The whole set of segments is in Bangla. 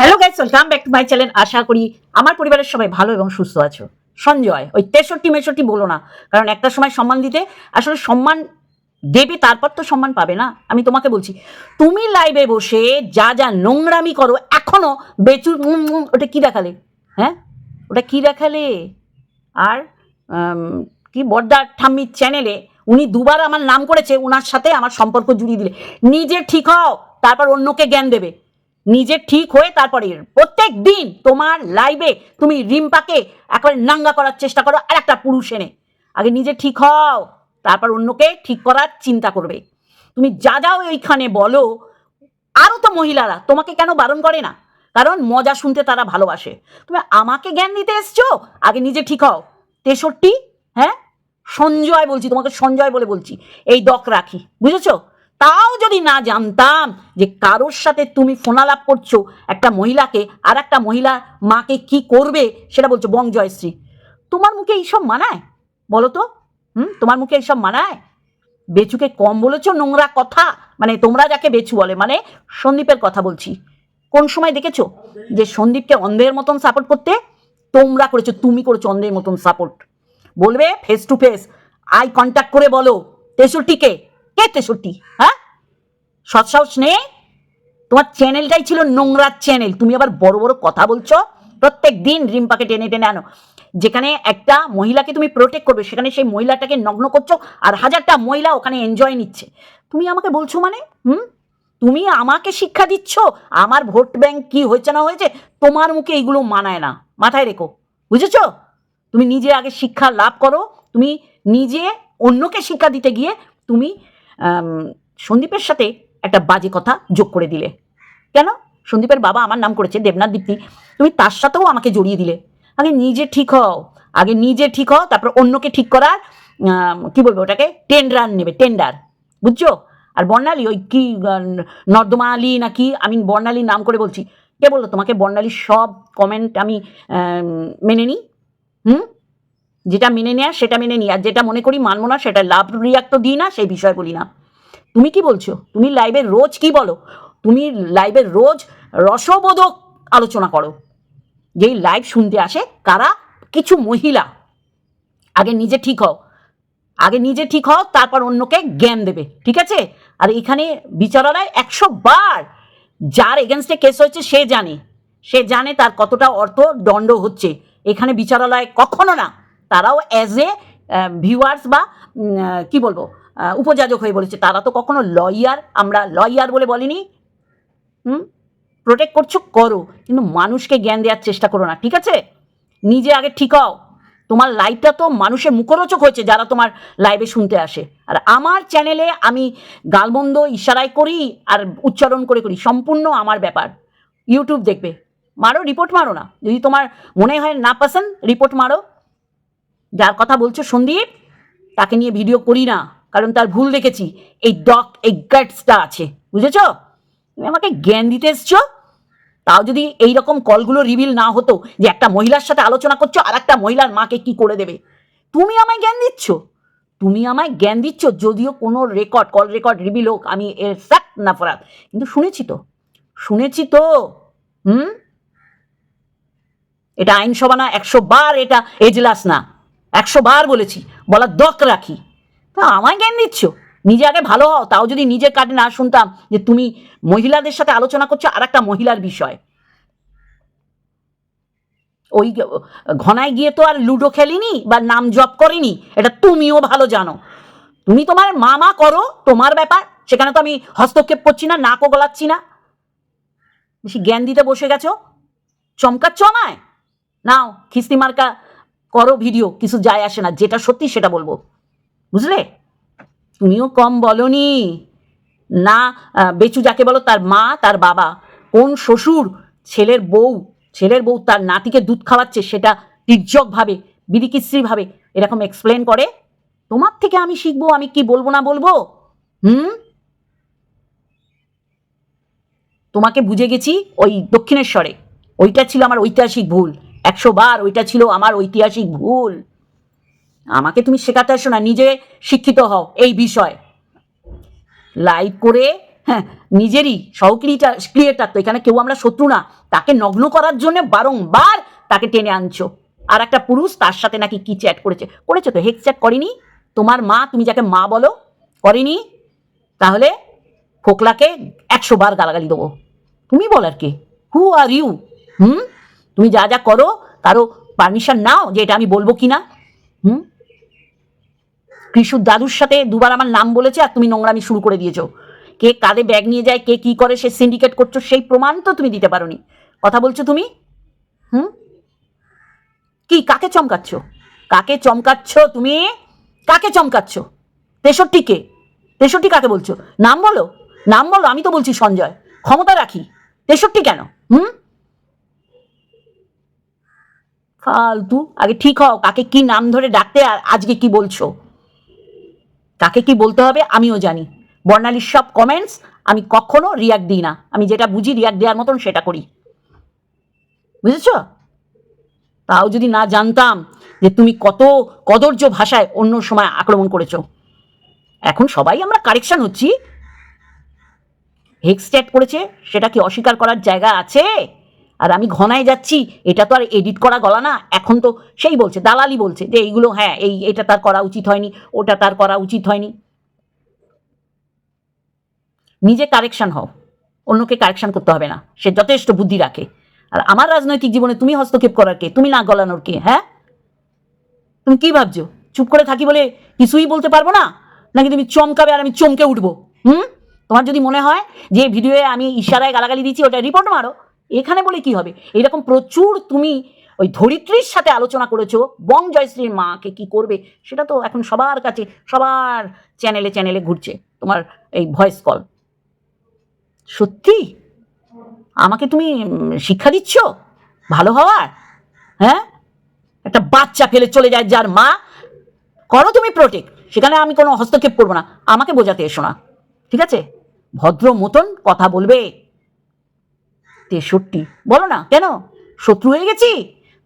Hello guys welcome back to my channel আশা করি আমার পরিবারের সবাই ভালো এবং সুস্থ আছো। সঞ্জয় ওই তেষট্টি মেষট্টি বলো না কারণ একটা সময় সম্মান দিতে আসলে সম্মান দেবে তারপর তো সম্মান পাবে না। আমি তোমাকে বলছি তুমি লাইভে বসে যা যা নোংরামি করো এখনও বেচু উম, উম, ওটা কি দেখালে? হ্যাঁ? ওটা কি দেখালে? আর কি বর্দার ঠাম্মির চ্যানেলে উনি দুবার আমার নাম করেছে ওনার সাথে আমার সম্পর্ক জুড়িয়ে দিলে। নিজে ঠিক হও তারপর অন্যকে জ্ঞান দেবে। নিজে ঠিক হয়ে তারপরে প্রত্যেক দিন তোমার লাইভে তুমি রিম্পাকে একবারে নাঙ্গা করার চেষ্টা করো, আর একটা পুরুষ এনে। আগে নিজে ঠিক হও, তারপর অন্যকে ঠিক করার চিন্তা করবে। তুমি যা যাও এইখানে বলো আরও তো মহিলারা তোমাকে কেন বারণ করে না? কারণ মজা শুনতে তারা ভালোবাসে। তুমি আমাকে জ্ঞান দিতে এসছো? আগে নিজে ঠিক হও। তেষট্টি হ্যাঁ? সঞ্জয় বলছি, তোমাকে সঞ্জয় বলে বলছি। এই দক রাখি, বুঝেছ? তাও যদি না জানতাম যে কারোর সাথে তুমি ফোনালাপ করছ, একটা মহিলাকে আর একটা মহিলা মাকে কি করবে সেটা বলছো, বং জয়শ্রী। তোমার মুখে এইসব মানায়? বলো তো। হুম? তোমার মুখে এইসব মানায়? বেচুকে কম বলেছ নোংরা কথা? মানে তোমরা যাকে বেচু বলে মানে সন্দীপের কথা বলছি। কোন সময় দেখেছ যে সন্দীপকে অন্ধের মতন সাপোর্ট করতে? তোমরা করেছ, তুমি করেছ অন্ধের মতন সাপোর্ট বলবে face to face eye contact করে বলো তেষট্টিকে কে তেষট্টি হ্যাঁ? সৎসাহস নেই? তোমার চ্যানেলটাই ছিল নোংরার চ্যানেল। তুমি আবার বড় বড় কথা বলছো? প্রত্যেক দিন রিম্পাকে টেনে টেনে আনো। যেখানে একটা মহিলাকে তুমি প্রোটেক্ট করবে, সেখানে সেই মহিলাটাকে নগ্ন করছ আর হাজারটা মহিলা ওখানে এনজয় নিচ্ছে। তুমি আমাকে বলছো মানে? হুম? তুমি আমাকে শিক্ষা দিচ্ছ? আমার ভোট ব্যাংক কি হয়েছে না হয়েছে? তোমার মুখে এইগুলো মানায় না। মাথায় রেখো। বুঝেছ? তুমি নিজে আগে শিক্ষা লাভ করো। তুমি নিজে অন্যকে শিক্ষা দিতে গিয়ে তুমি সন্দীপের সাথে একটা বাজে কথা যোগ করে দিলে। কেন? সন্দীপের বাবা আমার নাম করেছে দেবনাথ দীপ্তি। তুমি তার সাথেও আমাকে জড়িয়ে দিলে। আগে নিজে ঠিক হও। আগে নিজে ঠিক হও তারপর অন্যকে ঠিক করার কি বলব ওটাকে? টেন্ডার নেবে টেন্ডার। বুঝছ? আর বর্ণালী ওই কি আহ, নর্দমা আলী নাকি আমি বর্ণালীর নাম করে বলছি। কে বলল? তোমাকে বর্ণালীর সব কমেন্ট আমি মেনে নিই হুম? যেটা মেনে নেয়া, সেটা মেনে নিই আর যেটা মনে করি মানবো না, সেটা লাভ রিয়াক্ট দিই না, সেই বিষয় বলি না। তুমি কি বলছো? তুমি লাইভে রোজ কি বলো? তুমি লাইভে রোজ রসবোধক আলোচনা করো। যেই লাইভ শুনতে আসে, কারা? কিছু মহিলা। আগে নিজে ঠিক হও। আগে নিজে ঠিক হও, তারপর অন্যকে জ্ঞান দেবে, ঠিক আছে? আর এখানে বিচারালয় একশো বার যার এগেনস্টে কেস হয়েছে, সে জানে। সে জানে তার কতটা অর্থ দণ্ড হচ্ছে। এখানে বিচারালয় কখনো না তারাও অ্যাজ এ ভিউয়ার্স বা কি বলব উপযাজক হয়ে বলেছে। তারা তো কখনো লয়ার আমরা লয়ার বলে বলিনি। হুম? প্রোটেক্ট করছ, করো। কিন্তু মানুষকে জ্ঞান দেওয়ার চেষ্টা করো না, ঠিক আছে? নিজে আগে ঠিক হও। তোমার লাইভটা তো মানুষের মুখরোচক হয়েছে, যারা তোমার লাইভে শুনতে আসে। আর আমার চ্যানেলে আমি গালমন্দ ইশারায় করি আর উচ্চারণ করে করি, সম্পূর্ণ আমার ব্যাপার। ইউটিউব দেখবে। মারো রিপোর্ট মারো না। যদি তোমার মনে হয় না পাসন রিপোর্ট মারো। যার কথা বলছো সন্দীপ, তাকে নিয়ে ভিডিও করি না, কারণ তার ভুল দেখেছি। এই ডক এই গাটসটা আছে, বুঝেছ? তুমি আমাকে জ্ঞান দিতে এসছো? তাও যদি এই রকম কলগুলো রিভিল না হতো যে একটা মহিলার সাথে আলোচনা করছ আর একটা মহিলার মাকে কি করে দেবে? তুমি আমায় জ্ঞান দিচ্ছ? তুমি আমায় জ্ঞান দিচ্ছ যদিও কোনো রেকর্ড কল রেকর্ড রিভিল হোক, আমি এর ফ্যাক্ট না ফরাত। কিন্তু শুনেছি তো শুনেছি তো, হুম? এটা আইনসভা না, একশো বার এটা এজলাস না। একশো বার বলেছি, বলার দক রাখি তা আমায় জ্ঞান দিচ্ছ? নিজে আগে ভালো হও, তাও যদি নিজের কাটে না শুনতাম যে তুমি মহিলাদের সাথে আলোচনা করছ আর একটা মহিলার বিষয়। ওই ঘনায় গিয়ে তো আর লুডো খেলিনি বা নাম জপ করিনি, এটা তুমিও ভালো জানো। তুমি তোমার মা মা করো, তোমার ব্যাপার, সেখানে তো আমি হস্তক্ষেপ করছি না, নাকও গলাচ্ছি না। বেশি জ্ঞান দিতে বসে গেছো? চমকাচ্ছ আমায়? নাও, খিস্তি মার্কা করো ভিডিও কিছু যায় আসে না, যেটা সত্যি সেটা বলব। বুঝলে? তুমিও কম বলনি। না বেচু যাকে বলো, তার মা, তার বাবা। কোন শ্বশুর ছেলের বউ ছেলের বউ তার নাতিকে দুধ খাওয়াচ্ছে, সেটা তির্যকভাবে বিধিকিশ্রীভাবে এরকম এক্সপ্লেন করে? তোমার থেকে আমি শিখব, আমি কি বলব না বলব? হুম? তোমাকে বুঝে গেছি ওই দক্ষিণেশ্বরে। ওইটা ছিল আমার ঐতিহাসিক ভুল। একশো বার ওইটা ছিল আমার ঐতিহাসিক ভুল। আমাকে তুমি শেখাতে আসো না, নিজে শিক্ষিত হও এই বিষয়। লাইভ করে হ্যাঁ নিজেরই সহক্রিয়েটার ক্রিয়েটার তো এখানে কেউ আমরা শত্রু না। তাকে নগ্ন করার জন্য বারংবার তাকে টেনে আনছো। আর একটা পুরুষ তার সাথে নাকি কি চ্যাট করেছে? করেছে তো হেক্স চ্যাট করেনি? তোমার মা, তুমি যাকে মা বলো, করেনি? তাহলে ফোকলাকে একশো বার গালাগালি দেবো। তুমি বল আর কি? Who are you hmm? তুমি যা যা করো, কারও পারমিশন নাও যে এটা আমি বলব কি না হুম? কৃষুর দাদুর সাথে দুবার আমার নাম বলেছে আর তুমি নোংরামি শুরু করে দিয়েছ। কে কাঁধে ব্যাগ নিয়ে যায়, কে কি করে, সে সিন্ডিকেট করছ, সেই প্রমাণ তো তুমি দিতে পারোনি। কথা বলছো তুমি? হুম? কি, কাকে চমকাচ্ছ? কাকে চমকাচ্ছ তুমি? কাকে চমকাচ্ছ? তেষট্টিকে তেষট্টি কাকে বলছো? নাম বলো। নাম বলো, আমি তো বলছি সঞ্জয়। ক্ষমতা রাখি। তেষট্টি কেন? হুম? ফালতু। আগে ঠিক হও, কাকে কি নাম ধরে ডাকতে আজকে কি বলছো? কাকে কি বলতে হবে আমিও জানি। বর্ণালীর সব কমেন্টস আমি কখনো রিয়াক্ট দিই না। আমি যেটা বুঝি রিয়াক্ট দেওয়ার মতন সেটা করি। বুঝেছ? তাও যদি না জানতাম যে তুমি কত কদর্য ভাষায় অন্য সময় আক্রমণ করেছ। এখন সবাই আমরা কারেকশন হচ্ছি। হেক্স চ্যাট করেছে, সেটা কি অস্বীকার করার জায়গা আছে? আর আমি ঘনায় যাচ্ছি, এটা তো আর এডিট করা গলা না, এখন তো সেই বলছে, দালালি বলছে যে এইগুলো হ্যাঁ এই, এটা তার করা উচিত হয়নি, ওটা তার করা উচিত হয়নি। নিজে কারেকশন হও, অন্যকে কারেকশন করতে হবে না, সে যথেষ্ট বুদ্ধি রাখে। আর আমার রাজনৈতিক জীবনে তুমি হস্তক্ষেপ করার কে? তুমি না গলানোর কে হ্যাঁ? তুমি কি ভাবছ? চুপ করে থাকি বলে কিছুই বলতে পারব না? নাকি তুমি চমকাবে আর আমি চমকে উঠবো? হুম? তোমার যদি মনে হয় যে ভিডিওয়ে আমি ইশারায় গালাগালি দিচ্ছি ওটা রিপোর্ট মারো। এখানে বলে কি হবে? এরকম প্রচুর তুমি ওই ধরিত্রীর সাথে আলোচনা করেছ, বং জয়শ্রীর মাকে কি করবে? সেটা তো এখন সবার কাছে, সবার চ্যানেলে চ্যানেলে ঘুরছে, তোমার এই ভয়েস কল সত্যি? আমাকে তুমি শিক্ষা দিচ্ছ? ভালো হওয়ার? হ্যাঁ? একটা বাচ্চা ফেলে চলে যায় যার মা, করো তুমি প্রোটেক্ট সেখানে আমি কোনো হস্তক্ষেপ করব না, আমাকে বোঝাতে এসো না। ঠিক আছে? ভদ্র মতন কথা বলবে। তেষট্টি। বলো না, কেন? শত্রু হয়ে গেছি?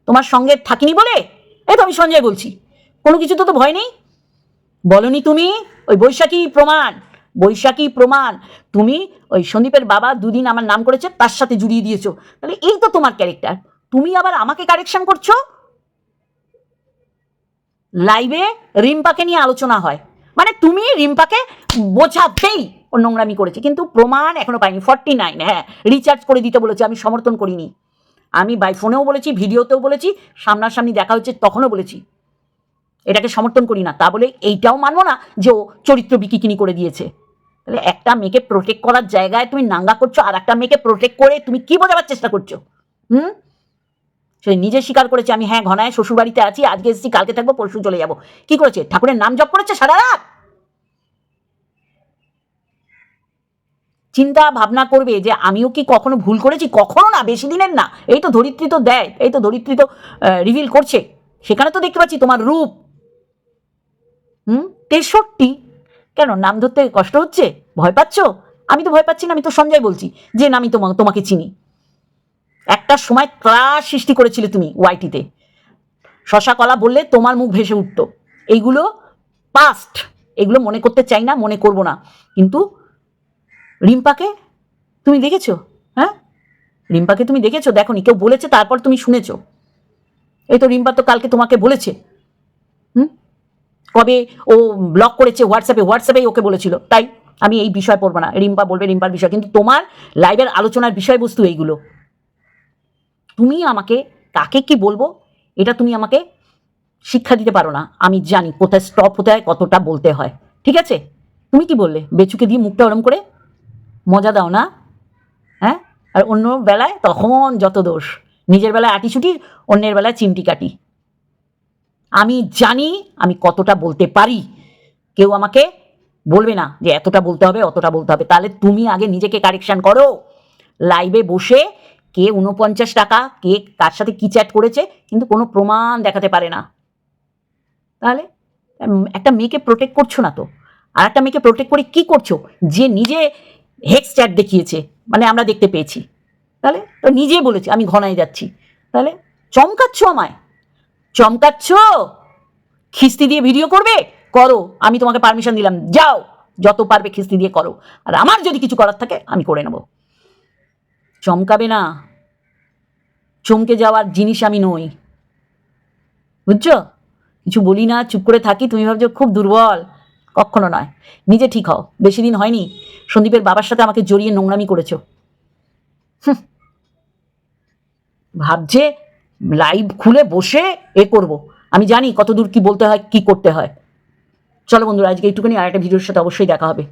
তোমার সঙ্গে থাকিনি বলে? এই তো আমি সঞ্জয় বলছি। কোনো কিছু তো তো ভয় নেই? বলনি তুমি? ওই বৈশাখী প্রমাণ বৈশাখী প্রমাণ। তুমি ওই সন্দীপের বাবা দুদিন আমার নাম করেছে, তার সাথে জুড়িয়ে দিয়েছ। তাহলে এই তো তোমার ক্যারেক্টার তুমি আবার আমাকে কারেকশন করছ? লাইভে রিম্পাকে নিয়ে আলোচনা হয়। মানে তুমি রিম্পাকে বোঝাতেই ও নোংরামি করেছে। কিন্তু প্রমাণ এখনও পাইনি। ফর্টি নাইন হ্যাঁ রিচার্জ করে দিতে বলেছে, আমি সমর্থন করিনি। আমি বাই ফোনেও বলেছি ভিডিওতেও বলেছি, সামনাসামনি দেখা হচ্ছে, তখনও বলেছি। এটাকে সমর্থন করি না। তা বলে এইটাও মানবো না যে ও চরিত্র বিকিকিনি করে দিয়েছে। তাহলে একটা মেয়েকে প্রোটেক্ট করার জায়গায় তুমি নাঙ্গা করছ, আর একটা মেয়েকে প্রোটেক্ট করে তুমি কি বোঝাবার চেষ্টা করছ? হুম? সে নিজে স্বীকার করেছে, আমি হ্যাঁ ঘনায় শ্বশুরবাড়িতে আছি, আজকে এসেছি, কালকে থাকব, পরশু চলে যাব। কি করেছে? ঠাকুরের নাম জপ করেছে সারা রাত? চিন্তা ভাবনা করবে যে আমিও কি কখনো ভুল করেছি? কখনো না, বেশি দিনের না। এই তো ধরিত্রী তো দেয়, এই তো ধরিত্রী তো রিভিল করছে। সেখানে তো দেখতে পাচ্ছি তোমার রূপ। হুম? তেষট্টি। কেন? নাম ধরতে কষ্ট হচ্ছে? ভয় পাচ্ছ? আমি তো ভয় পাচ্ছি না, আমি তো সঞ্জয় বলছি। যে না, আমি তোমাকে তোমাকে চিনি। একটা সময় ত্রাস সৃষ্টি করেছিলে তুমি ওয়াইটিতে। শশা কলা বললে তোমার মুখ ভেসে উঠত। এইগুলো পাস্ট এগুলো মনে করতে চাই না, মনে করব না। কিন্তু রিম্পাকে তুমি দেখেছ? হ্যাঁ? রিম্পাকে তুমি দেখেছ? দেখোনি, কেউ বলেছে, তারপর তুমি শুনেছো। এই তো রিম্পা তো কালকে তোমাকে বলেছে। হুম? কবে ও ব্লক করেছে হোয়াটসঅ্যাপে হোয়াটসঅ্যাপেই ওকে বলেছিল। তাই আমি এই বিষয় পড়ব না। রিম্পা বলবে রিম্পার বিষয়। কিন্তু তোমার লাইভের আলোচনার বিষয়বস্তু এইগুলো। তুমি আমাকে, কাকে কি বলব, এটা তুমি আমাকে শিক্ষা দিতে পারো না। আমি জানি কোথায় স্টপ হতে হয় কতটা বলতে হয়। ঠিক আছে? তুমি কি বললে? বেচুকে দিয়ে মুখটা ওরম করে মজা দাও না। হ্যাঁ? আর অন্য বেলায় তখন যত দোষ। নিজের বেলায় আটিছুটি অন্যের বেলায় চিমটি কাটি। আমি জানি আমি কতটা বলতে পারি। কেউ আমাকে বলবে না যে এতটা বলতে হবে, অতটা বলতে হবে। তাহলে তুমি আগে নিজেকে কারেকশন করো। লাইভে বসে কে উনপঞ্চাশ টাকা, কে কার সাথে কি চ্যাট করেছে, কিন্তু কোনো প্রমাণ দেখাতে পারে না। তাহলে একটা মেয়েকে প্রোটেক্ট করছ না তো? আর একটা মেয়েকে প্রোটেক্ট করে কি করছ? যে নিজে হেক্স চ্যাট দেখিয়েছে মানে আমরা দেখতে পেয়েছি। তাহলে তো নিজে বলেছি, আমি ঘনায় যাচ্ছি। তাহলে চমকাচ্ছ আমায়। চমকাচ্ছ? খিস্তি দিয়ে ভিডিও করবে? করো, আমি তোমাকে পারমিশন দিলাম। যাও, যত পারবে খিস্তি দিয়ে করো। আর আমার যদি কিছু করার থাকে, আমি করে নেব। চমকাবে না। চমকে যাওয়ার জিনিস আমি নই। বুঝছ? কিছু বলি না, চুপ করে থাকি, তুমি ভাবছ খুব দুর্বল। কখনো নয়। নিজে ঠিক হও। বেশি দিন হয়নি। সন্দীপের বাবার সাথে আমাকে জড়িয়ে নোংরামি করেছ। ভাবছে লাইভ খুলে বসে এ করব। আমি জানি কত দূর কি বলতে হয়, কি করতে হয়। চলো বন্ধুরা, আজকে একটুখানি আর একটা ভিডিওর সাথে অবশ্যই দেখা হবে।